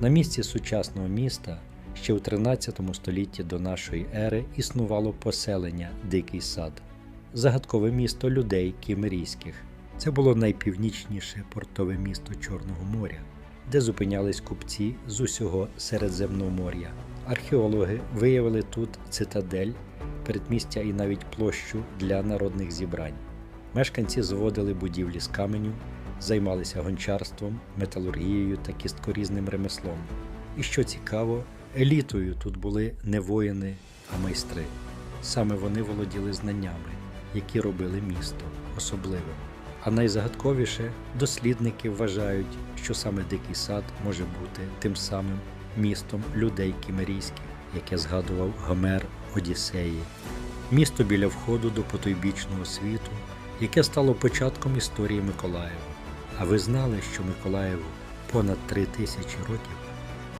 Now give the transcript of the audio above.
На місці сучасного міста ще у 13 столітті до нашої ери існувало поселення Дикий Сад, загадкове місто людей кімерійських. Це було найпівнічніше портове місто Чорного моря, де зупинялись купці з усього Середземномор'я. Археологи виявили тут цитадель, передмістя і навіть площу для народних зібрань. Мешканці зводили будівлі з каменю, займалися гончарством, металургією та кісткорізним ремеслом. І що цікаво, елітою тут були не воїни, а майстри. Саме вони володіли знаннями, які робили місто особливим. А найзагадковіше дослідники вважають, що саме Дикий сад може бути тим самим містом людей кімерійських, яке згадував Гомер Одіссеї, місто біля входу до потойбічного світу, яке стало початком історії Миколаєва. А ви знали, що Миколаєву понад три тисячі років?